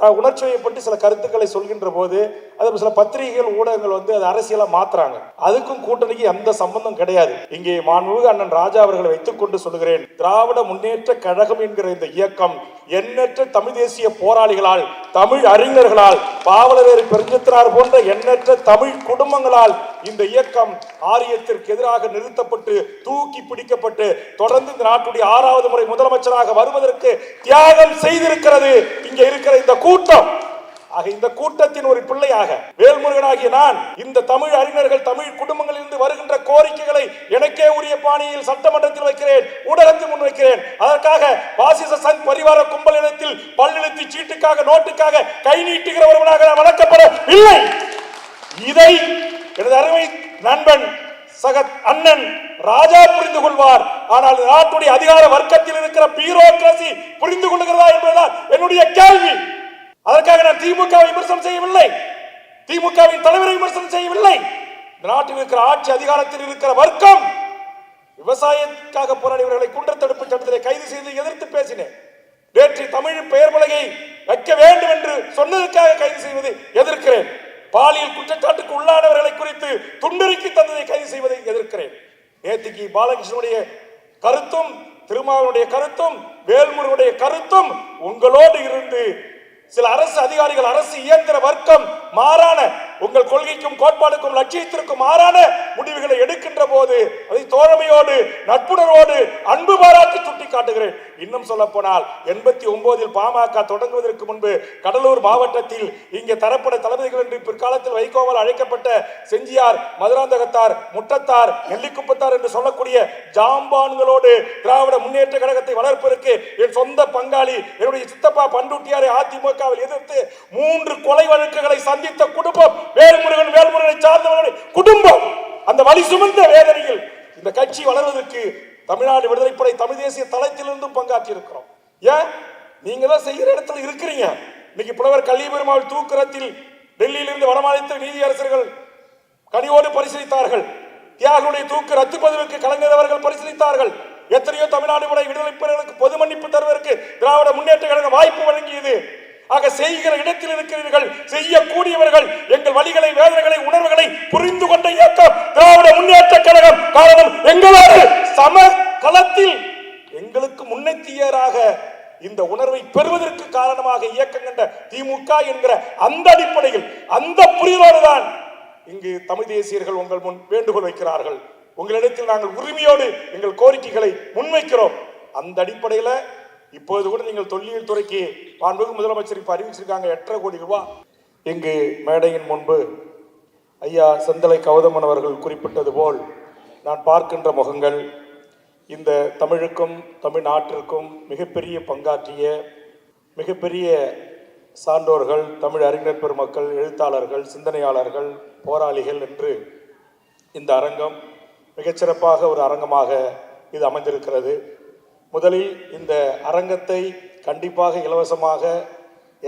உணர்ச்சியை உணர்ச்சி வயப்பட்டு சில கருத்துக்களை சொல்கின்ற போது அது சில பத்திரிகைகள் ஊடகங்கள் வந்து அது அரசியலா மாத்துறாங்க. அதுக்கும் கூட்டணிக்கு எந்த சம்பந்தம் கிடையாது. இங்கே மாண்புமிகு அண்ணன் ராஜா அவர்களை வைத்துக் கொண்டு சொல்கிறேன் திராவிட முன்னேற்ற கழகம் என்கிற இந்த இயக்கம் எண்ணற்ற தமிழ் தேசிய போராளிகளால் தமிழ் அறிஞர்களால் பாவலவேறு பெருஞ்சத்தினார் போன்ற எண்ணற்ற தமிழ் குடும்பங்களால் இந்த இயக்கம் ஆரியத்திற்கு எதிராக நிறுத்தப்பட்டு தூக்கி பிடிக்கப்பட்டு தொடர்ந்து இந்த நாட்டுடைய ஆறாவது முறை முதலமைச்சராக வருவதற்கு தியாகம் செய்திருக்கிறது. இங்க இருக்கிற இந்த கூட்டம். ஆக இந்த கூட்டத்தின் ஒரு பிள்ளையாக வேல்முருகனாகிய நான் இந்த தமிழ் அறிஞர்கள் தமிழ் குடும்பங்களில் இருந்து வருகின்ற கோரிக்கைகளை எனக்கே உரிய பாணியில் சட்டமன்றத்தில் வைக்கிறேன் ஊடகத்தில் முன்வைக்கிறேன் அதற்காக பாசிச சங் பரிவார கும்பலிடத்தில் பல்லிழத்தி சீட்டுக்காக நோட்டுக்காக கை நீட்டுகிற ஒருவனாக நான் வளர்க்கப்பட இல்லை. இதை எனது அருமை நண்பன் சகத் அண்ணன் ராஜா புரிந்து கொள்வார். ஆனால் நாட்டுடைய அதிகார வர்க்கத்தில் இருக்கிற பியூரோக்ரசி புரிந்து கொள்கிறதா என்பதுதான் என்னுடைய கேள்வி. அதற்காக நான் திமுக விமர்சனம் செய்யவில்லை. திமுகவின் தலைவரை விமர்சனம் செய்யவில்லை. நாட்டில் இருக்கிற ஆட்சி அதிகாரத்தில் இருக்கிற வர்க்கம் விவசாயத்துக்காக போராடியவர்களை குண்டர் தடுப்பு சட்டத்திலே கைது செய்து எதிர்த்து பேசினேன். நேற்று தமிழ் பெயர் பலகை வைக்க வேண்டும் என்று சொன்னதற்காக கைது செய்வதை எதிர்க்கிறேன். பாலியல் குற்றச்சாட்டுக்கு உள்ளானவர்களை குறித்து துண்டறிக்கை தந்ததை கைது செய்வதை எதிர்க்கிறேன். நேற்றுக்கு பாலகிருஷ்ணனுடைய கருத்தும் திருமாவனுடைய கருத்தும் வேல்முருகனுடைய கருத்தும் உங்களோடு இருந்து சில அரசு அதிகாரிகள் அரசு இயந்திர வர்க்கம் மாறான உங்கள் கொள்கைக்கும் கோட்பாடுக்கும் லட்சியத்திற்கும் மாறான முடிவுகளை எடுக்கின்ற போது அதை தோழமையோடு நட்புணர்வோடு அன்பு பாராட்டி சுட்டி காட்டுகிறேன் இன்னும் சொல்ல போனால் எண்பத்தி ஒன்பதில் பாமக தொடங்குவதற்கு முன்பு கடலூர் மாவட்டத்தில் இங்கே தரப்பட தளபதிகள் என்று பிற்காலத்தில் வைகோவால் அழைக்கப்பட்ட செஞ்சியார் மதுராந்தகத்தார் முட்டத்தார் நெல்லிக்குப்பத்தார் என்று சொல்லக்கூடிய ஜாம்பான்களோடு திராவிட முன்னேற்ற கழகத்தை வளர்ப்பதற்கு என் சொந்த பங்காளி என்னுடைய சித்தப்பா பண்டூட்டியாரை அதிமுகவில் எதிர்த்து மூன்று கொலை வழக்குகளை சந்தித்த குடும்பம் வேல்முருகன் வேல்முருகனை சார்ந்தவர்களுடைய குடும்பம். அந்த வழி சுமந்த வேதனையில் இந்த கட்சி வளர்வதற்கு தமிழ்நாடு விடுதலைப்படை தமிழ் தேசிய தளத்திலிருந்தும் பங்காற்றி இருக்கிறோம் ஏன்? நீங்க தான் செய்கிற இடத்துல இருக்கிறீங்க. இன்னைக்கு புலவர் கல்விபெருமாள் தூக்குறத்தில் டெல்லியிலிருந்து வரமாநில நீதியரசர்கள் கனிவோடு பரிசீலித்தார்கள். தியாகனுடைய தூக்கு ரத்து பதிவுக்கு கலைஞர் அவர்கள் பரிசீலித்தார்கள். எத்தனையோ தமிழ்நாடு விடுதலை விடுதலைப்படைகளுக்கு பொது மன்னிப்பு தருவதற்கு திராவிட முன்னேற்ற கழகம் வாய்ப்பு வழங்கியது. ஆக செய்கிற இடத்தில் இருக்கிறீர்கள் செய்யக்கூடியவர்கள் எங்கள் வழிகளை வேதனைகளை உணர்வுகளை புரிந்து கொண்ட இயக்கம் திராவிட முன்னேற்ற கழகம். காரணம் எங்களோடு சம களத்தில் எங்களுக்கு முன்னெத்தியராக இந்த உணர்வை பெறுவதற்கு காரணமாக இயக்கம் கண்ட திமுக என்கிற அந்த அடிப்படையில் அந்த புரிதலோடு தான் இங்கு தமிழ் தேசியர்கள் உங்கள் முன் வேண்டுகோள் வைக்கிறார்கள். உங்களிடத்தில் நாங்கள் உரிமையோடு எங்கள் கோரிக்கைகளை முன்வைக்கிறோம். அந்த அடிப்படையில் இப்போது கூட நீங்கள் தொல்லியல் துறைக்கு மாண்புமிகு முதலமைச்சர் இப்போ அறிவிச்சிருக்காங்க எட்டரை கோடி ரூபாய் இங்கு மேடையின் முன்பு ஐயா செந்தலை கௌதமன் அவர்கள் குறிப்பிட்டது போல் நான் பார்க்கின்ற முகங்கள் இந்த தமிழுக்கும் தமிழ்நாட்டிற்கும் மிகப்பெரிய பங்காற்றிய மிகப்பெரிய சான்றோர்கள் தமிழ் அறிஞர் பெருமக்கள் எழுத்தாளர்கள் சிந்தனையாளர்கள் போராளிகள் என்று இந்த அரங்கம் மிகச்சிறப்பாக ஒரு அரங்கமாக இது அமைந்திருக்கிறது. முதலில் இந்த அரங்கத்தை கண்டிப்பாக இலவசமாக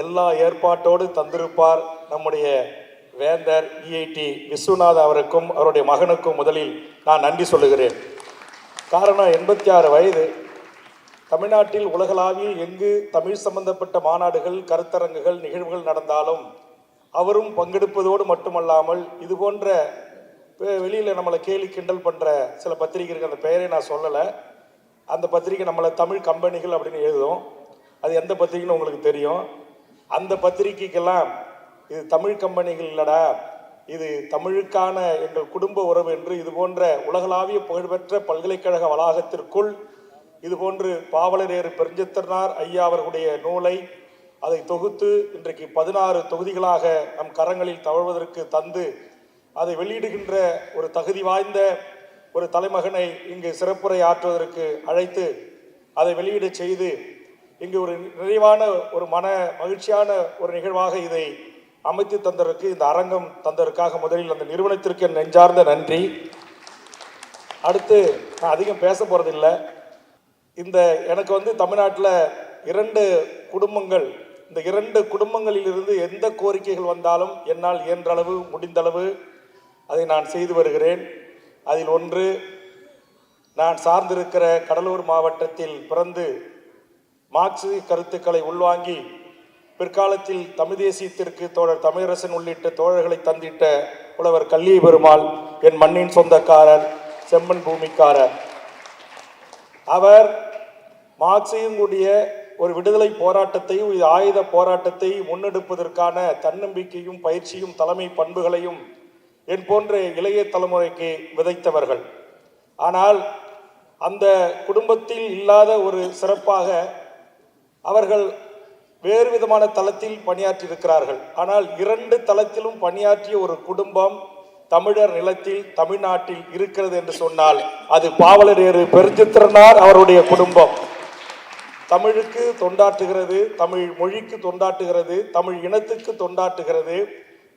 எல்லா ஏற்பாட்டோடு தந்திருப்பார் நம்முடைய வேந்தர் இஐடி விஸ்வநாத் அவருக்கும் அவருடைய மகனுக்கும் முதலில் நான் நன்றி சொல்லுகிறேன். காரணம் எண்பத்தி ஆறு வயது. தமிழ்நாட்டில் உலகளாவிய எங்கு தமிழ் சம்பந்தப்பட்ட மாநாடுகள் கருத்தரங்குகள் நிகழ்வுகள் நடந்தாலும் அவரும் பங்கெடுப்பதோடு மட்டுமல்லாமல் இது போன்ற வெளியில் நம்மளை கேலி கிண்டல் பண்ணுற சில பத்திரிகைகள் அந்த பெயரை நான் சொல்லலை. அந்த பத்திரிக்கை நம்மளை தமிழ் கம்பெனிகள் அப்படின்னு எழுதும். அது எந்த பத்திரிக்கைன்னு உங்களுக்கு தெரியும். அந்த பத்திரிகைக்கெல்லாம் இது தமிழ் கம்பெனிகள் இல்லடா. இது தமிழுக்கான எங்கள் குடும்ப உறவு என்று இது போன்ற உலகளாவிய புகழ்பெற்ற பல்கலைக்கழக வளாகத்திற்குள் இது போன்று பாவலரேறு பெருஞ்சத்திரனார் ஐயா அவர்களுடைய நூலை அதை தொகுத்து இன்றைக்கு பதினாறு தொகுதிகளாக நம் கரங்களில் தவழ்வதற்கு தந்து அதை வெளியிடுகின்ற ஒரு தகுதி வாய்ந்த ஒரு தலைமகனை இங்கு சிறப்புரை ஆற்றுவதற்கு அழைத்து அதை வெளியிட செய்து இங்கு ஒரு நிறைவான ஒரு மன மகிழ்ச்சியான ஒரு நிகழ்வாக இதை அமைத்து தந்ததற்கு இந்த அரங்கம் தந்ததற்காக முதலில் அந்த நிறுவனத்திற்கு நெஞ்சார்ந்த நன்றி. அடுத்து நான் அதிகம் பேச போகிறதில்லை இந்த எனக்கு வந்து தமிழ்நாட்டில் இரண்டு குடும்பங்கள் இந்த இரண்டு குடும்பங்களிலிருந்து எந்த கோரிக்கைகள் வந்தாலும் என்னால் இயன்றளவு முடிந்தளவு அதை நான் செய்து வருகிறேன். அதில் ஒன்று நான் சார்ந்திருக்கிற கடலூர் மாவட்டத்தில் பிறந்து மார்க்சிய கருத்துக்களை உள்வாங்கி பிற்காலத்தில் தமிழ் தேசியத்திற்கு தோழர் தமிழரசன் உள்ளிட்ட தோழர்களை தந்திட்ட புலவர் கல்லிய பெருமாள் என் மண்ணின் சொந்தக்காரர் செம்மன் பூமிக்காரர். அவர் மார்க்சையும் கூடிய ஒரு விடுதலை போராட்டத்தையும் இது ஆயுத போராட்டத்தை முன்னெடுப்பதற்கான தன்னம்பிக்கையும் பயிற்சியும் தலைமை பண்புகளையும் என் போன்ற இளைய தலைமுறைக்கு விதைத்தவர்கள். ஆனால் அந்த குடும்பத்தில் இல்லாத ஒரு சிறப்பாக அவர்கள் வேறு விதமான தளத்தில் பணியாற்றியிருக்கிறார்கள். ஆனால் இரண்டு தளத்திலும் பணியாற்றிய ஒரு குடும்பம் தமிழர் நிலத்தில் தமிழ்நாட்டில் இருக்கிறது என்று சொன்னால் அது பாவலரேறு பெருஞ்சித்திரனார் அவருடைய குடும்பம். தமிழுக்கு தொண்டாற்றுகிறது தமிழ் மொழிக்கு தொண்டாற்றுகிறது தமிழ் இனத்துக்கு தொண்டாற்றுகிறது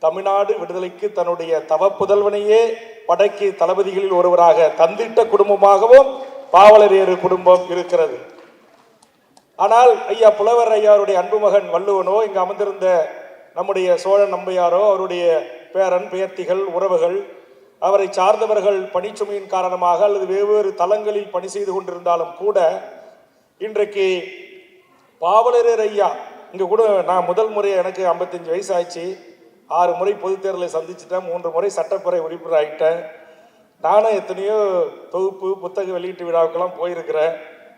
தமிழ்நாடு விடுதலைக்கு தன்னுடைய தவப்புதல்வனையே படைக்கு தளபதிகளில் ஒருவராக தந்திட்ட குடும்பமாகவும் பாவலரேறு குடும்பம் இருக்கிறது. ஆனால் ஐயா புலவர் ஐயாருடைய அன்பு மகன் வள்ளுவனோ இங்கு அமர்ந்திருந்த நம்முடைய சோழன் நம்பையாரோ அவருடைய பேரன் பேர்த்திகள் உறவுகள் அவரை சார்ந்தவர்கள் பணிச்சுமையின் காரணமாக அல்லது வெவ்வேறு தளங்களில் பணி செய்து கொண்டிருந்தாலும் கூட இன்றைக்கு பாவலரர் ஐயா இங்கே கூட நான் முதல் முறை எனக்கு 55 வயசு ஆச்சு ஆறு முறை பொதுத் தேர்தலை சந்திச்சிட்டேன் மூன்று முறை சட்டப்பேரவை உறுப்பினர் ஆகிட்டேன் நானும் எத்தனையோ தொகுப்பு புத்தக வெளியீட்டு விழாவுக்கெல்லாம் போயிருக்கிறேன்.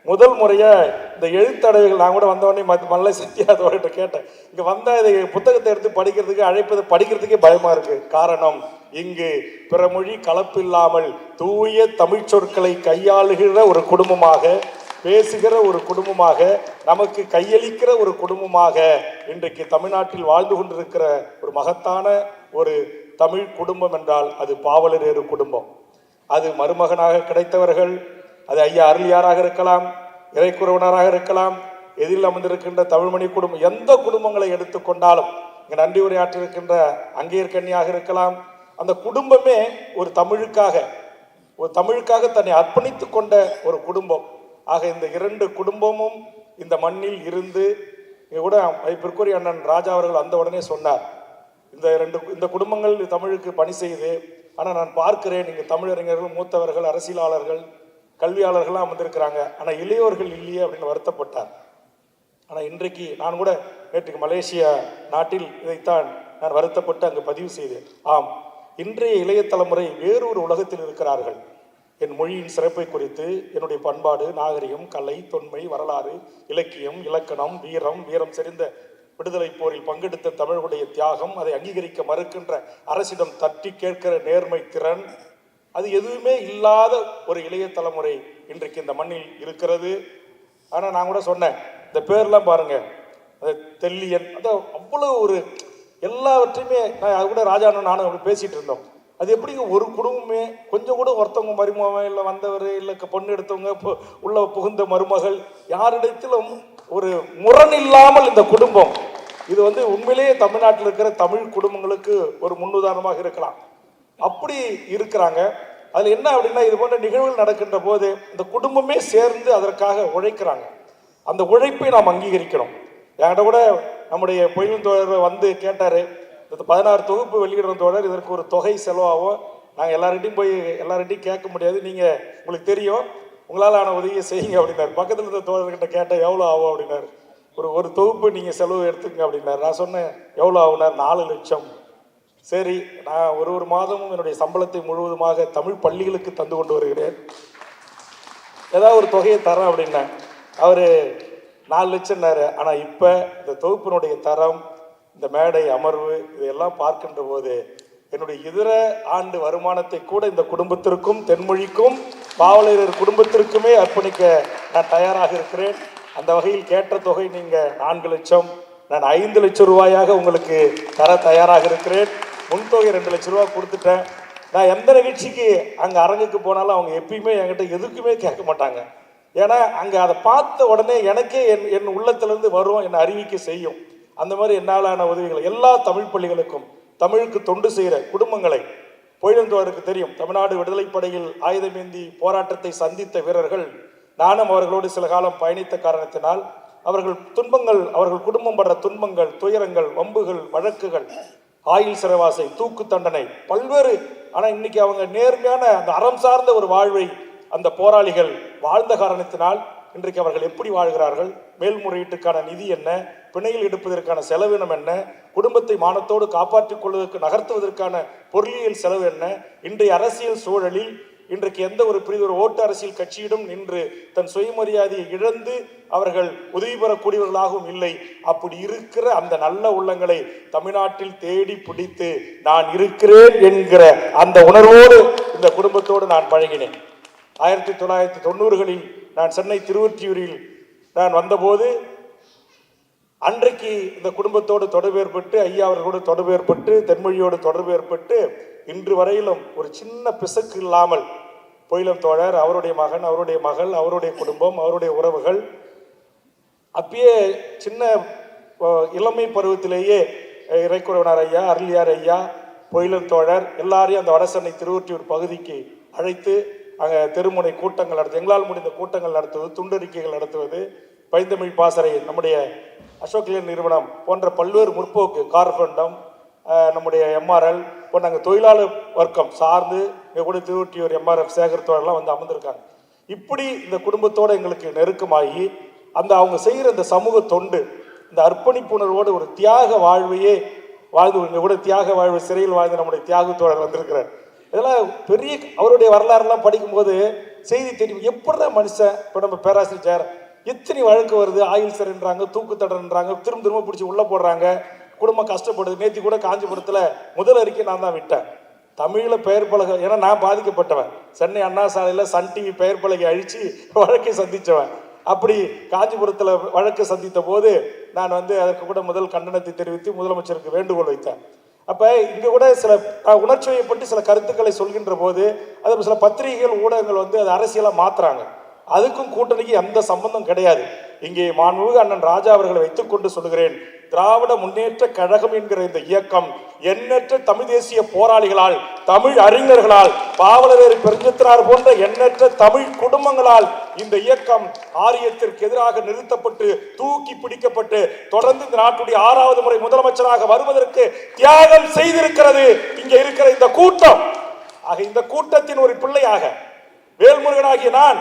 முதல் முறையாக இந்த எழுத்தடைவுகள் நான் கூட வந்தவொடனே மத்த மல்ல சத்யாதோட கேட்டேன். இங்கே வந்தால் இதை புத்தகத்தை எடுத்து படிக்கிறதுக்கு அழைப்பது படிக்கிறதுக்கே பயமாக இருக்குது காரணம் இங்கு பிற மொழி கலப்பில்லாமல் தூய தமிழ் சொற்களை கையாளுகிற ஒரு குடும்பமாக பேசுகிற ஒரு குடும்பமாக நமக்கு கையளிக்கிற ஒரு குடும்பமாக இன்றைக்கு தமிழ்நாட்டில் வாழ்ந்து கொண்டிருக்கிற ஒரு மகத்தான ஒரு தமிழ் குடும்பம் என்றால் அது பாவலரேறு குடும்பம். அது மருமகனாக கிடைத்தவர்கள் அது ஐயா அருளியாராக இருக்கலாம் இறைக்குறவனராக இருக்கலாம் எதிரில் அமர்ந்திருக்கின்ற தமிழ்மணி குடும்பம் எந்த குடும்பங்களை எடுத்துக்கொண்டாலும் இங்கே நன்றி உரையாற்றிருக்கின்ற அங்கேயர்கன்னியாக இருக்கலாம். அந்த குடும்பமே ஒரு தமிழுக்காக ஒரு தமிழுக்காக தன்னை அர்ப்பணித்து கொண்ட ஒரு குடும்பம். ஆக இந்த இரண்டு குடும்பமும் இந்த மண்ணில் இருந்து கூட பிற்குறி அண்ணன் ராஜா அவர்கள் அந்த உடனே சொன்னார் இந்த இரண்டு இந்த குடும்பங்கள் தமிழுக்கு பணி செய்யுது ஆனால் நான் பார்க்கிறேன் இங்கே தமிழறிஞர்கள் மூத்தவர்கள் அரசியலாளர்கள் கல்வியாளர்கள்லாம் வந்திருக்கிறாங்க ஆனால் இளையோர்கள் இல்லையே அப்படின்னு வருத்தப்பட்டார். ஆனால் இன்றைக்கு நான் கூட நேற்றுக்கு மலேசியா நாட்டில் இதைத்தான் நான் வருத்தப்பட்டு அங்கு பதிவு செய்தேன். ஆம் இன்றைய இளைய தலைமுறை வேறொரு உலகத்தில் இருக்கிறார்கள். என் மொழியின் சிறப்பை குறித்து என்னுடைய பண்பாடு நாகரிகம் கலை தொன்மை வரலாறு இலக்கியம் இலக்கணம் வீரம் வீரம் செறிந்த விடுதலை போரில் பங்கெடுத்த தமிழுடைய தியாகம் அதை அங்கீகரிக்க மறுக்கின்ற அரசிடம் தட்டி கேட்கிற நேர்மை திறன் அது எதுவுமே இல்லாத ஒரு இளைய தலைமுறை இன்றைக்கு இந்த மண்ணில் இருக்கிறது. ஆனால் நான் கூட சொன்னேன் இந்த பேர்லாம் பாருங்க தெல்லியன் அது அவ்வளவு ஒரு எல்லாவற்றையுமே நான் அது கூட ராஜா நானும் அப்படி பேசிட்டு இருந்தோம். அது எப்படிங்க? ஒரு குடும்பமே கொஞ்சம் கூட ஒருத்தவங்க மருமகன் இல்லை வந்தவர் இல்லை பொண்ணு எடுத்தவங்க உள்ள புகுந்த மருமகள் யாரிடத்திலும் ஒரு முரண் இல்லாமல் இந்த குடும்பம். இது வந்து உண்மையிலேயே தமிழ்நாட்டில் இருக்கிற தமிழ் குடும்பங்களுக்கு ஒரு முன்னுதாரணமாக இருக்கலாம். அப்படி இருக்கிறாங்க. அதில் என்ன அப்படின்னா இது போன்ற நிகழ்வுகள் நடக்கின்ற போது இந்த குடும்பமே சேர்ந்து அதற்காக உழைக்கிறாங்க. அந்த உழைப்பை நாம் அங்கீகரிக்கிறோம். என்கிட்ட கூட நம்முடைய பொயில் தோழர் வந்து கேட்டார் இந்த பதினாறு தொகுப்பு வெளியிடுற தோழர். இதற்கு ஒரு தொகை செலவாகும். நாங்கள் எல்லார்கிட்டையும் போய் எல்லார்கிட்டையும் கேட்க முடியாது. நீங்கள் உங்களுக்கு தெரியும். உங்களால் ஆன உதவியை செய்யுங்க அப்படின்னாரு. பக்கத்தில் இருந்த தோழர்கிட்ட கேட்டால் எவ்வளோ ஆகும் அப்படின்னாரு. ஒரு ஒரு தொகுப்பு நீங்கள் செலவு எடுத்துக்கங்க அப்படின்னாரு. நான் சொன்னேன் எவ்வளோ ஆகுனார் நாலு லட்சம். சரி நான் ஒரு ஒரு மாதமும் என்னுடைய சம்பளத்தை முழுவதுமாக தமிழ் பள்ளிகளுக்கு தந்து கொண்டு வருகிறேன். ஏதாவது ஒரு தொகையை தரேன் அப்படின்னேன். அவர் நாலு லட்சம்னாரு. ஆனால் இப்போ இந்த தொகுப்பினுடைய தரம் இந்த மேடை அமர்வு இதையெல்லாம் பார்க்கின்ற போது என்னுடைய இதர ஆண்டு வருமானத்தை கூட இந்த குடும்பத்திற்கும் தென்மொழிக்கும் பாவலரர் குடும்பத்திற்குமே அர்ப்பணிக்க நான் தயாராக இருக்கிறேன். அந்த வகையில் கேட்ட தொகை நீங்கள் நான்கு லட்சம் நான் ஐந்து லட்சம் ரூபாயாக உங்களுக்கு தர தயாராக இருக்கிறேன். முன்தொகை ரெண்டு லட்சம் ரூபாய் கொடுத்துட்டேன். நான் எந்த நிகழ்ச்சிக்கு அங்கே அரங்குக்கு போனாலும் அவங்க எப்பயுமே என்கிட்ட எதுக்குமே கேட்க மாட்டாங்க. ஏன்னா அங்கே அதை பார்த்த உடனே எனக்கே என் என் உள்ளத்துலேருந்து வரும் என்னை அறிவிக்க செய்யும். அந்த மாதிரி என்னாலான உதவிகள் எல்லா தமிழ் பள்ளிகளுக்கும் தமிழுக்கு தொண்டு செய்கிற குடும்பங்களை பொழிலந்தோருக்கு தெரியும் தமிழ்நாடு விடுதலைப்படையில் ஆயுதமேந்தி போராட்டத்தை சந்தித்த வீரர்கள் நானும் அவர்களோடு சில காலம் பயணித்த காரணத்தினால் அவர்கள் துன்பங்கள் அவர்கள் குடும்பம் படுற துன்பங்கள் துயரங்கள் வம்புகள் வழக்குகள் ஆயுள் சிறைவாசை தூக்கு தண்டனை பல்வேறு ஆனால் இன்னைக்கு அவங்க நேர்மையான அந்த அறம் சார்ந்த ஒரு வாழ்வை அந்த போராளிகள் வாழ்ந்த காரணத்தினால் இன்றைக்கு அவர்கள் எப்படி வாழ்கிறார்கள்? மேல்முறையீட்டுக்கான நிதி என்ன? பிணையில் எடுப்பதற்கான செலவினம் என்ன? குடும்பத்தை மானத்தோடு காப்பாற்றிக் கொள்வதற்கு நகர்த்துவதற்கான பொருளியல் செலவு என்ன? இன்றைய அரசியல் சூழலில் இன்றைக்கு எந்த ஒரு பெரிய ஒரு ஓட்டு அரசியல் கட்சியிடம் நின்று தன் சுயமரியாதையை இழந்து அவர்கள் உதவி பெறக்கூடியவர்களாகவும் இல்லை. அப்படி இருக்கிற அந்த நல்ல உள்ளங்களை தமிழ்நாட்டில் தேடி பிடித்து நான் இருக்கிறேன் என்கிற அந்த உணர்வோடு இந்த குடும்பத்தோடு நான் பழகினேன். ஆயிரத்தி தொள்ளாயிரத்தி தொண்ணூறுகளில் நான் சென்னை திருவொற்றியூரில் நான் வந்தபோது அன்றைக்கு இந்த குடும்பத்தோடு தொடர்பு ஏற்பட்டு ஐயா அவர்களோடு தொடர்பு ஏற்பட்டு தென்மொழியோடு தொடர்பு ஏற்பட்டு இன்று வரையிலும் ஒரு சின்ன பிசக்கு இல்லாமல் பொயிலம் தோழர் அவருடைய மகன் அவருடைய மகள் அவருடைய குடும்பம் அவருடைய உறவுகள் அப்பயே சின்ன இளமை பருவத்திலேயே இறைக்குறவனார் ஐயா அருளியார் ஐயா பொயிலம் தோழர் எல்லாரையும் அந்த வடசென்னை திருவொற்றியூர் பகுதிக்கு அழைத்து அங்கே தெருமுனை கூட்டங்கள் நடத்து எங்களால் முடிந்த கூட்டங்கள் நடத்துவது துண்டறிக்கைகள் நடத்துவது பைந்தமிழ் பாசறை நம்முடைய அசோக் நிறுவனம் போன்ற பல்வேறு முற்போக்கு கார்பண்டம் நம்முடைய எம்ஆர்எல் போன்ற அங்கே தொழிலாளர் வர்க்கம் சார்ந்து இங்கே கூட திருவொற்றியூர் எம்ஆர்எஃப் சேகர் வந்து அமர்ந்திருக்காங்க. இப்படி இந்த குடும்பத்தோடு எங்களுக்கு நெருக்கமாகி அந்த அவங்க செய்கிற இந்த சமூக தொண்டு இந்த அர்ப்பணிப்புணர்வோடு ஒரு தியாக வாழ்வையே வாழ்ந்து கூட தியாக வாழ்வு சிறையில் வாழ்ந்து நம்முடைய தியாகத்தோழர் வந்திருக்கிறார். இதெல்லாம் பெரிய அவருடைய வரலாறுலாம் படிக்கும்போது செய்தி தெரியும் எப்படிதான் மனுஷன் இப்போ நம்ம பேராசிரியர் எத்தனை வழக்கு வருது ஆயுள் சிறைன்றாங்க தூக்கு தடன்றாங்க திரும்ப திரும்ப பிடிச்சி உள்ளே போடுறாங்க குடும்பம் கஷ்டப்படுது நேற்று கூட காஞ்சிபுரத்தில் முதல் அறிக்கை நான் தான் விட்டேன். தமிழில் பெயர் பலகை ஏன்னா நான் பாதிக்கப்பட்டவன். சென்னை அண்ணா சாலையில் சன் டிவி பெயர் பலகை அழித்து வழக்கை சந்தித்தவன் அப்படி காஞ்சிபுரத்தில் வழக்கு சந்தித்த போது நான் வந்து அதற்கு கூட முதல் கண்டனத்தை தெரிவித்து முதலமைச்சருக்கு வேண்டுகோள் வைத்தேன். அப்போ இங்கே கூட சில உணர்ச்சியை உணர்ச்சி வயப்பட்டு சில கருத்துக்களை சொல்கின்ற போது அது சில பத்திரிகைகள் ஊடகங்கள் வந்து அதை அரசியலாக மாற்றுறாங்க அதுக்கும் கூட்டணிக்கு எந்த சம்பந்தம் கிடையாது. இங்கே மாண்புமிகு அண்ணன் ராஜா அவர்களை வைத்துக்கொண்டு சொல்கிறேன் திராவிட முன்னேற்ற கழகம் என்கிற இந்த இயக்கம் எண்ணற்ற தமிழ் தேசிய போராளிகளால் தமிழ் அறிஞர்களால் பாவலவேறு பெருஞ்சத்தினார் போன்ற எண்ணற்ற தமிழ் குடும்பங்களால் இந்த இயக்கம் ஆரியத்திற்கு எதிராக நிறுத்தப்பட்டு தூக்கி பிடிக்கப்பட்டு தொடர்ந்து இந்த நாட்டுடைய ஆறாவது முறை முதலமைச்சராக வருவதற்கு தியாகம் செய்திருக்கிறது. இங்கே இருக்கிற இந்த கூட்டம் ஆக இந்த கூட்டத்தின் ஒரு பிள்ளையாக வேல்முருகனாகிய நான்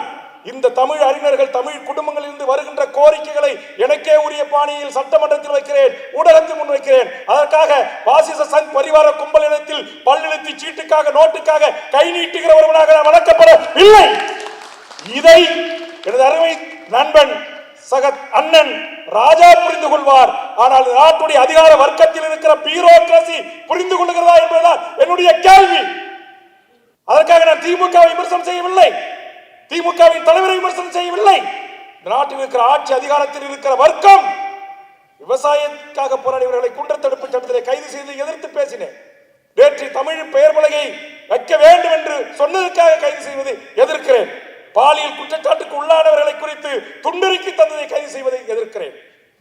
இந்த தமிழ் அறிஞர்கள் தமிழ் குடும்பங்களில் இருந்து வருகின்ற கோரிக்கைகளை எனக்கே உரிய பாணியில் சட்டமன்றத்தில் வைக்கிறேன் ஊடகத்தில் முன் வைக்கிறேன். அதற்காக பாசிச சங் பரிவார கும்பலிடத்தில் பல்லெழுத்து சீட்டுக்காக நோட்டுக்காக கை நீட்டுகிறவர்களாக நான் வளர்க்கப்பட இல்லை. இதை எனது அருமை நண்பன் சக அண்ணன் ராஜா புரிந்து கொள்வார். ஆனால் நாட்டுடைய அதிகார வர்க்கத்தில் இருக்கிற பியூரோக்ரசி புரிந்து கொள்ளுகிறதா என்பதுதான் என்னுடைய கேள்வி. அதற்காக நான் திமுக விமர்சனம் செய்யவில்லை. திமுகவின் தலைவரை விமர்சனம் செய்யவில்லை. இந்த நாட்டில் இருக்கிற ஆட்சி அதிகாரத்தில் இருக்கிற வர்க்கம் விவசாயத்துக்காக போராடியவர்களை குண்டர் தடுப்பு சட்டத்திலே கைது செய்து எதிர்த்து பேசினேன். நேற்று தமிழ் பெயர் பலகை வைக்க வேண்டும் என்று சொன்னதற்காக கைது செய்வதை எதிர்க்கிறேன். பாலியல் குற்றச்சாட்டுக்கு உள்ளானவர்களை குறித்து துண்டறிக்கை தந்ததை கைது செய்வதை எதிர்க்கிறேன்.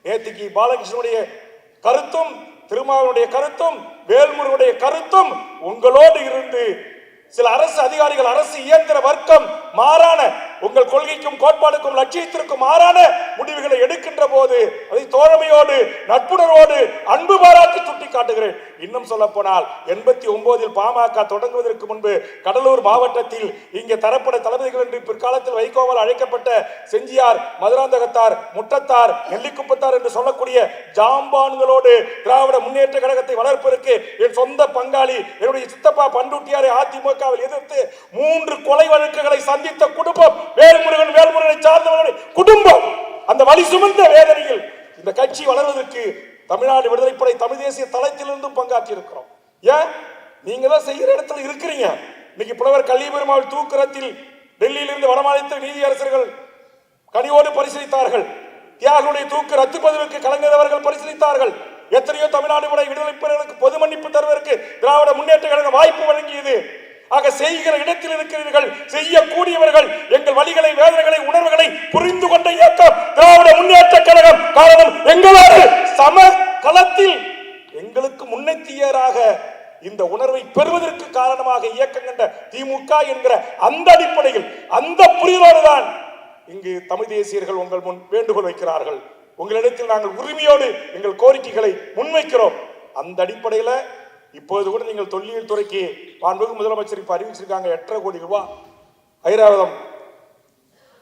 நேத்திக்கு பாலகிருஷ்ணனுடைய கருத்தும் திருமாவனுடைய கருத்தும் வேல்முருடைய கருத்தும் உங்களோடு இருந்து சில அரசு அதிகாரிகள் அரசு இயந்திர வர்க்கம் மாறான உங்கள் கொள்கைக்கும் கோட்பாடுக்கும் லட்சியத்திற்கும் மாறான முடிவுகளை எடுக்கின்ற போது அதை தோழமையோடு நட்புணர்வோடு அன்பு பாராட்டி சுட்டி காட்டுகிறேன் இன்னும் சொல்ல போனால் எண்பத்தி ஒன்பதில் பாமக தொடங்குவதற்கு முன்பு கடலூர் மாவட்டத்தில் இங்கே தரப்பட தளபதிகள் என்று பிற்காலத்தில் வைகோவால் அழைக்கப்பட்ட செஞ்சியார் மதுராந்தகத்தார் முட்டத்தார் நெல்லிக்குப்பத்தார் என்று சொல்லக்கூடிய ஜாம்பான்களோடு திராவிட முன்னேற்ற கழகத்தை வளர்ப்பதற்கு என் சொந்த பங்காளி என்னுடைய சித்தப்பா பண்டூட்டியாரை அதிமுகவில் எதிர்த்து மூன்று கொலை வழக்குகளை சந்தித்த குடும்பம் வேல்முருகன் வேல்முருகனை சார்ந்தவர்களுடைய குடும்பம். அந்த வழி சுமந்த வேதனையில் இந்த கட்சி வளர்வதற்கு தமிழ்நாடு விடுதலைப்படை தமிழ் தேசிய தளத்திலிருந்து பங்காற்றி இருக்கிறோம் ஏன்? நீங்க தான் செய்யற இடத்துல இருக்கிறீங்க. இன்னைக்கு புலவர் கல்லிபெருமாள் தூக்கரத்தில் டெல்லியிலிருந்து வடமாநில நீதியரசர்கள் கனியோடு பரிசீலித்தார்கள். தியாகுடைய தூக்கு ரத்து பதிவுக்கு கலைஞர் அவர்கள் பரிசீலித்தார்கள். எத்தனையோ தமிழ்நாடு விடுதலை பெறர்களுக்கு பொது மன்னிப்பு தருவதற்கு திராவிட முன்னேற்ற கழகம் வாய்ப்பு வழங்கியது. ஆக செய்கிற இடத்தில் இருக்கிறீர்கள் செய்யக்கூடியவர்கள் எங்கள் வழிகளை வேதனைகளை உணர்வுகளை புரிந்து கொண்ட இயக்கம் திராவிட முன்னேற்ற கழகம். காரணம் எங்களோடு சம களத்தில் எங்களுக்கு முன்னெத்தியராக இந்த உணர்வை பெறுவதற்கு காரணமாக இயக்கம் கண்ட திமுக என்கிற அந்த அடிப்படையில் அந்த புரிதலோடு தான் இங்கு தமிழ் தேசியர்கள் உங்கள் முன் வேண்டுகோள் வைக்கிறார்கள். உங்களிடத்தில் நாங்கள் உரிமையோடு எங்கள் கோரிக்கைகளை முன்வைக்கிறோம். அந்த அடிப்படையில் இப்போது கூட நீங்கள் தொல்லியல் துறைக்கு மாண்புமிகு முதலமைச்சர் இப்ப அறிவிச்சிருக்காங்க எட்டரை கோடி ரூபாய் ஐராவதம்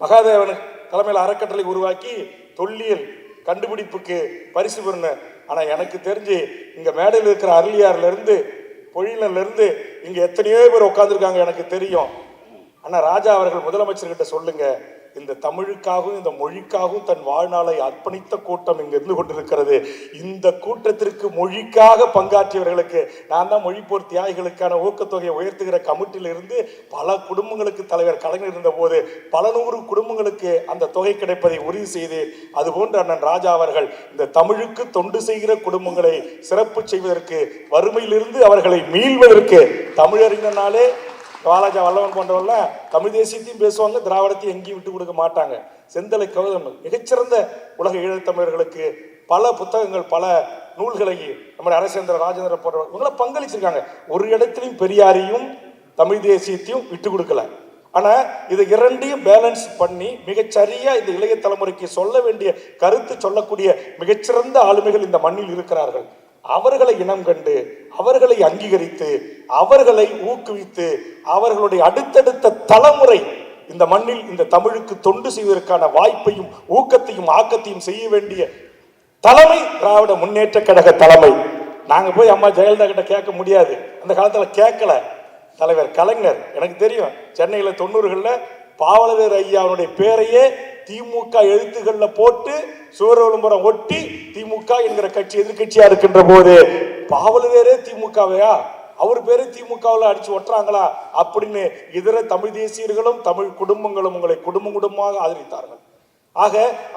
மகாதேவன் தலைமையில் அறக்கட்டளை உருவாக்கி தொல்லியல் கண்டுபிடிப்புக்கு பரிசு பெறணும் ஆனால் எனக்கு தெரிஞ்சு இங்கே மேடையில் இருக்கிற அருளியார்ல இருந்து இங்கே இருந்து எத்தனையோ பேர் உட்காந்துருக்காங்க எனக்கு தெரியும். ஆனால் ராஜா அவர்கள் முதலமைச்சர்கிட்ட சொல்லுங்கள் இந்த தமிழுக்காகவும் இந்த மொழிக்காகவும் தன் வாழ்நாளை அர்ப்பணித்த கூட்டம் இங்க இருந்து கொண்டிருக்கிறது. இந்த கூட்டத்திற்கு மொழிக்காக பங்காற்றியவர்களுக்கு நான் தான் மொழிப்போர் தியாகிகளுக்கான ஊக்கத்தொகையை உயர்த்துகிற கமிட்டியில் இருந்து பல குடும்பங்களுக்கு தலைவர் கலைஞர் இருந்த போது பல நூறு குடும்பங்களுக்கு அந்த தொகை கிடைப்பதை உறுதி செய்து அதுபோன்று அண்ணன் ராஜா அவர்கள் இந்த தமிழுக்கு தொண்டு செய்கிற குடும்பங்களை சிறப்பு செய்வதற்கு வறுமையிலிருந்து அவர்களை மீள்வதற்கு தமிழறிஞனாலே வாலாஜா வல்லவன் போன்றவர்கள் தமிழ் தேசியத்தையும் பேசுவாங்க திராவிடத்தையும் எங்கேயும் விட்டு கொடுக்க மாட்டாங்க. செந்தலை கவிதம் மிகச்சிறந்த உலக ஈழத்தமிழர்களுக்கு பல புத்தகங்கள் பல நூல்களை நம்முடைய அரசேந்திர ராஜேந்திர போன்றவர் இவங்களை பங்களிச்சிருக்காங்க. ஒரு இடத்துலையும் பெரியாரையும் தமிழ் தேசியத்தையும் விட்டு கொடுக்கல. ஆனா இதை இரண்டையும் பேலன்ஸ் பண்ணி மிகச்சரியா இந்த இளைய தலைமுறைக்கு சொல்ல வேண்டிய கருத்து சொல்லக்கூடிய மிகச்சிறந்த ஆளுமைகள் இந்த மண்ணில் இருக்கிறார்கள். அவர்களை இனம் கண்டு அவர்களை அங்கீகரித்து அவர்களை ஊக்குவித்து அவர்களுடைய அடுத்தடுத்த தலைமுறை இந்த மண்ணில் இந்த தமிழுக்கு தொண்டு செய்வதற்கான வாய்ப்பையும் ஊக்கத்தையும் ஆக்கத்தையும் செய்ய வேண்டிய தலைமை திராவிட முன்னேற்ற கழக தலைமை. நாங்க போய் அம்மா ஜெயலலிதா கிட்ட கேட்க முடியாது. அந்த காலத்துல கேட்கல. தலைவர் கலைஞர் எனக்கு தெரியும் சென்னையில தொண்ணூறுகள்ல பாவலர் ஐயாவுடைய பேரையே திமுக எழுத்துக்கள்ல போட்டு சூரவிளம்பரம் ஒட்டி திமுக என்கிற கட்சி எதிர்கட்சியா இருக்கின்ற போது பாவலரே திமுகவையா? அவர் பேரு திமுகவில் அடிச்சு ஒட்டுறாங்களா? அப்படின்னு இதர தமிழ் தேசியர்களும் தமிழ் குடும்பங்களும் உங்களை குடும்பம் குடும்பமாக ஆதரித்தார்கள். ஆக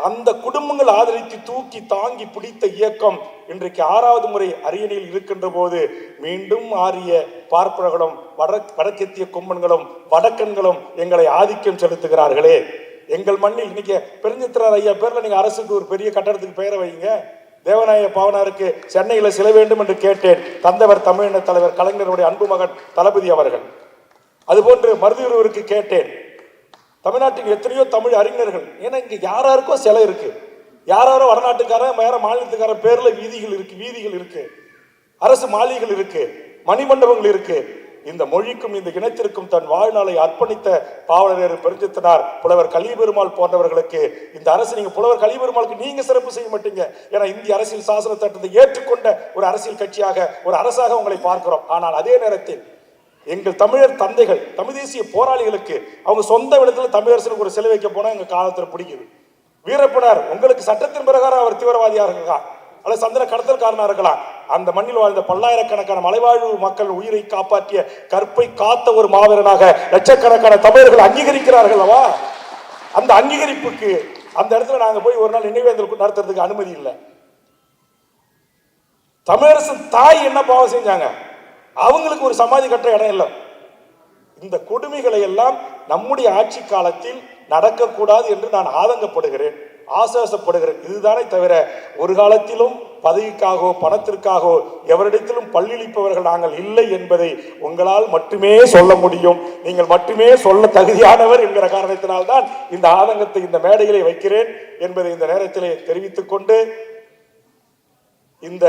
அந்த குடும்பங்கள் ஆதரித்து தூக்கி தாங்கி பிடித்த இயக்கம் இன்றைக்கு ஆறாவது முறை அரியணையில் இருக்கின்ற போது மீண்டும் ஆரிய பார்ப்பனர்களும் வட வடக்கெத்திய கும்பன்களும் வடக்கன்களும் எங்களை ஆதிக்கம் செலுத்துகிறார்களே. எங்கள் மண்ணில் இன்னைக்கு பெருஞ்சித்திரார் ஐயா பேர்ல நீங்க அரசுக்கு ஒரு பெரிய கட்டடத்துக்கு பெயரை வைங்க தேவநாய பாவனாருக்கு சென்னையில் சில வேண்டும் என்று கேட்டேன். தந்தவர் தமிழின தலைவர் கலைஞருடைய அன்பு மகன் தளபதி அவர்கள். அதுபோன்று மருதியூருக்கு கேட்டேன். தமிழ்நாட்டில் எத்தனையோ தமிழ் அறிஞர்கள் ஏன்னா இங்கே யாராருக்கோ சிலை இருக்கு. யாராரோ வடநாட்டுக்காரன் வேற மாநிலத்துக்காரன் பேர்ல வீதிகள் இருக்கு வீதிகள் இருக்கு. அரசு மாளிகைகள் இருக்கு மணிமண்டபங்கள் இருக்கு. இந்த மொழிக்கும் இந்த இனத்திற்கும் தன் வாழ்நாளை அர்ப்பணித்த பாவலர் பெருஞ்சித்தனார் புலவர் கலிபெருமாள் போன்றவர்களுக்கு இந்த அரசு நீங்க புலவர் கலிபெருமாளுக்கு நீங்க சிறப்பு செய்ய மாட்டீங்க. ஏன்னா இந்திய அரசியல் சாசன சட்டத்தை ஏற்றுக்கொண்ட ஒரு அரசியல் கட்சியாக ஒரு அரசாக உங்களை பார்க்கிறோம். ஆனால் அதே நேரத்தில் எங்கள் தமிழர் தந்தைகள் தமிழ் தேசிய போராளிகளுக்கு அவங்க சொந்த இடத்துல தமிழரசனுக்கு ஒரு சிலை வைக்க போனா எங்க காலத்தில் பிடிக்குது. வீரப்பனார் உங்களுக்கு சட்டத்தின் பிரகாரம் அவர் தீவிரவாதியாக இருக்கலாம். அல்லது சந்திர கடத்தல்காரனா இருக்கலாம். அந்த மண்ணில் வாழ்ந்த பல்லாயிரக்கணக்கான மலைவாழ்வு மக்கள் உயிரை காப்பாற்றிய கற்பை காத்த ஒரு மாவீரனாக லட்சக்கணக்கான தமிழர்கள் அங்கீகரிக்கிறார்கள் அல்லவா? அந்த அங்கீகரிப்புக்கு அந்த இடத்துல நாங்க போய் ஒரு நாள் நினைவேந்தல் நடத்துறதுக்கு அனுமதி இல்லை. தமிழரசன் தாய் என்ன பாவம் செஞ்சாங்க? அவங்களுக்கு ஒரு சமாதி கட்ட இடம் இல்லை. இந்த கொடுமைகளை எல்லாம் நம்முடைய ஆட்சி காலத்தில் நடக்கக்கூடாது என்று நான் ஆதங்கப்படுகிறேன். ஆசாசப்படுகிறேன் இதுதானே தவிர ஒரு காலத்திலும் பதவிக்காகவோ பணத்திற்காகவோ எவரிடத்திலும் பள்ளிழிப்பவர்கள் நாங்கள் இல்லை என்பதை உங்களால் மட்டுமே சொல்ல முடியும். நீங்கள் மட்டுமே சொல்ல தகுதியானவர் என்கிற காரணத்தினால்தான் இந்த ஆதங்கத்தை இந்த மேடையிலே வைக்கிறேன் என்பதை இந்த நேரத்திலே தெரிவித்துக் கொண்டு இந்த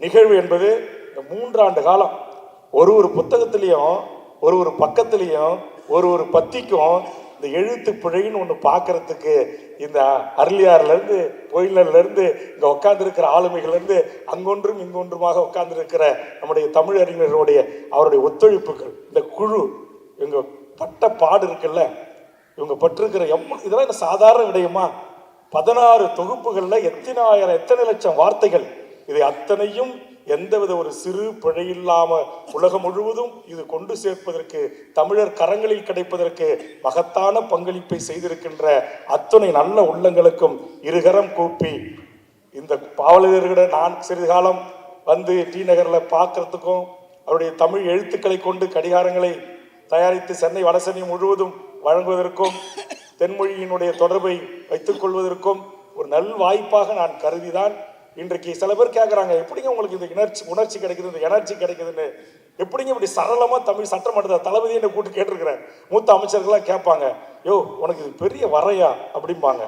நிகழ்வு என்பது இந்த மூன்றாண்டு காலம். ஒரு ஒரு புத்தகத்திலையும் ஒரு ஒரு பக்கத்திலையும் ஒரு ஒரு பத்திக்கும் இந்த எழுத்து பிழைன்னு ஒன்று பார்க்கறதுக்கு இந்த அருளியார்லேருந்து கோயிலர்லேருந்து இங்கே இருந்து ஆளுமைகள்லேருந்து அங்கொன்றும் இங்கொன்றுமாக உட்காந்துருக்கிற நம்முடைய தமிழ் அறிஞர்களுடைய அவருடைய ஒத்துழைப்புகள் இந்த குழு இவங்க பட்ட பாடு இருக்குல்ல இவங்க பட்டிருக்கிற எம் இதெல்லாம் என்ன சாதாரண விடயமா? பதினாறு தொகுப்புகளில் எத்தனாயிரம் எத்தனை லட்சம் வார்த்தைகள். இதை அத்தனையும் எந்தவித ஒரு சிறு பிழையில்லாம உலகம் முழுவதும் இது கொண்டு சேர்ப்பதற்கு தமிழர் கரங்களில் கிடைப்பதற்கு மகத்தான பங்களிப்பை செய்திருக்கின்ற அத்துணை நல்ல உள்ளங்களுக்கும் இருகரம் கூப்பி இந்த பாவலர்களிட நான் சிறிது காலம் வந்து டி நகரில் பார்க்கறதுக்கும் அவருடைய தமிழ் எழுத்துக்களை கொண்டு கடிகாரங்களை தயாரித்து சென்னை வடசென்னை முழுவதும் வழங்குவதற்கும் தென்மொழியினுடைய தொடர்பை வைத்துக் கொள்வதற்கும் ஒரு நல் வாய்ப்பாக நான் கருதிதான் இன்றைக்கு சில பேர் கேட்குறாங்க எப்படிங்க உங்களுக்கு இந்த உணர்ச்சி உணர்ச்சி கிடைக்குது இந்த எனர்ஜி கிடைக்குதுன்னு? எப்படிங்க இப்படி சரளமாக தமிழ் சட்டமன்றத்தை தளபதி என்னை கூட்டு கேட்டிருக்கிறேன் மூத்த அமைச்சர்கள்லாம் கேட்பாங்க யோ உனக்கு இது பெரிய வரையா? அப்படிம்பாங்க.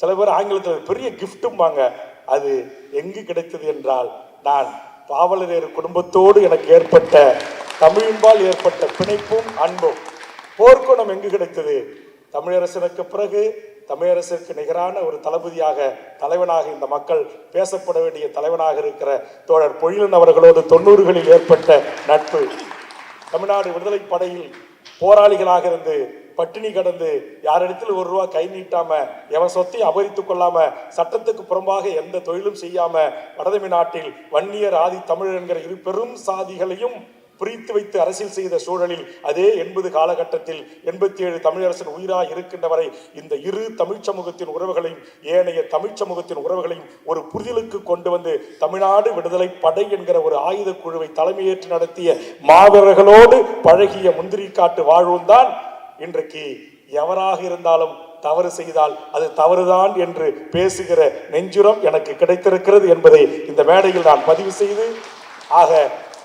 சில பேர் ஆங்கிலத்தில் பெரிய கிஃப்ட்டும்பாங்க. அது எங்கு கிடைத்தது என்றால் நான் பாவலரேறு குடும்பத்தோடு எனக்கு ஏற்பட்ட தமிழின்பால் ஏற்பட்ட பிணைப்பும் அன்பும் போர்க்குணம் எங்கு கிடைத்தது? தமிழரசனுக்கு பிறகு தமிழரசிற்கு நிகரான ஒரு தளபதியாக தலைவனாக இந்த மக்கள் பேசப்பட வேண்டிய தலைவனாக இருக்கிற தோழர் பொழிலன் அவர்களோடு தொண்ணூறுகளில் ஏற்பட்ட நட்பு. தமிழ்நாடு விடுதலை படையில் போராளிகளாக இருந்து பட்டினி கடந்து யாரிடத்தில் ஒரு ரூபா கை நீட்டாம எவன் சொத்தையும் அபகரித்துக் கொள்ளாம சட்டத்துக்கு புறம்பாக எந்த தொழிலும் செய்யாம வடதமிழ்நாட்டில் வன்னியர் ஆதி தமிழ் என்கிற இரு பெரும் சாதிகளையும் பிரித்து வைத்து அரசியல் செய்த சூழலில் அதே எண்பது காலகட்டத்தில் எண்பத்தி ஏழு தமிழரசன் உயிராக இருக்கின்ற வரை இந்த இரு தமிழ்ச் சமூகத்தின் உறவுகளையும் ஏனைய தமிழ்ச் சமூகத்தின் உறவுகளையும் ஒரு புரிதலுக்கு கொண்டு வந்து தமிழ்நாடு விடுதலை படை என்கிற ஒரு ஆயுத குழுவை தலைமையேற்று நடத்திய மாவீரர்களோடு பழகிய முந்திரிக்காட்டு வாழ்வும் தான் இன்றைக்கு எவராக இருந்தாலும் தவறு செய்தால் அது தவறுதான் என்று பேசுகிற நெஞ்சுரம் எனக்கு கிடைத்திருக்கிறது என்பதை இந்த மேடையில் நான் பதிவு செய்து ஆக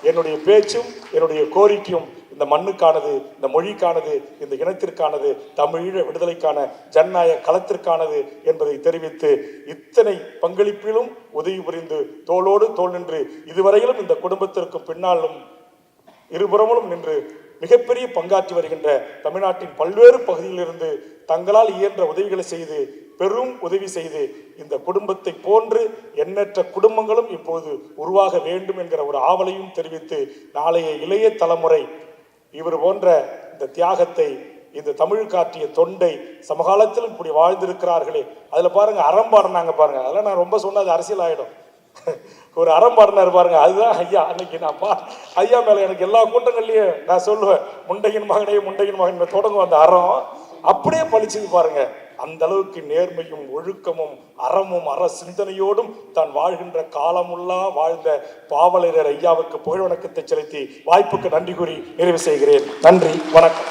என்னுடைய பேச்சும் என்னுடைய கோரிக்கையும் இந்த மண்ணுக்கானது இந்த மொழிக்கானது இந்த இனத்திற்கானது தமிழீழ விடுதலைக்கான ஜனநாயக களத்திற்கானது என்பதை தெரிவித்து இத்தனை பங்களிப்பிலும் உதவி புரிந்து தோளோடு தோல் நின்று இதுவரையிலும் இந்த குடும்பத்திற்கும் பின்னாலும் இருபுறமும் நின்று மிகப்பெரிய பங்காற்றி வருகின்ற தமிழ்நாட்டின் பல்வேறு பகுதியிலிருந்து தங்களால் இயன்ற உதவிகளை செய்து பெரும் உதவி செய்து இந்த குடும்பத்தை போன்று எண்ணற்ற குடும்பங்களும் இப்போது உருவாக வேண்டும் என்கிற ஒரு ஆவலையும் தெரிவித்து நாளைய இளைய தலைமுறை இவர் போன்ற இந்த தியாகத்தை இந்த தமிழ் காட்டிய தொண்டை சமகாலத்திலும் இப்படி வாழ்ந்திருக்கிறார்களே. அதில் பாருங்க அறம் பாடினாங்க பாருங்க. அதெல்லாம் நான் ரொம்ப சொன்னால் அது அரசியல் ஆகிடும் ஒரு அறம் பாடினார் பாருங்க. அதுதான் ஐயா. அன்னைக்கு நான் பா ஐயா மேலே எனக்கு எல்லா கூட்டங்கள்லையும் நான் சொல்லுவேன் முண்டையின் மகனையும் முண்டையின் மகன். தொடங்கும் அந்த அறம். அப்படியே பழிச்சது பாருங்க. அந்த அளவுக்கு நேர்மையும் ஒழுக்கமும் அறமும் அற சிந்தனையோடும் தான் வாழ்கின்ற காலமுள்ளா வாழ்ந்த பாவலரர் ஐயாவுக்கு புகழ் வணக்கத்தை செலுத்தி வாய்ப்புக்கு நன்றி கூறி நிறைவு செய்கிறேன். நன்றி வணக்கம்.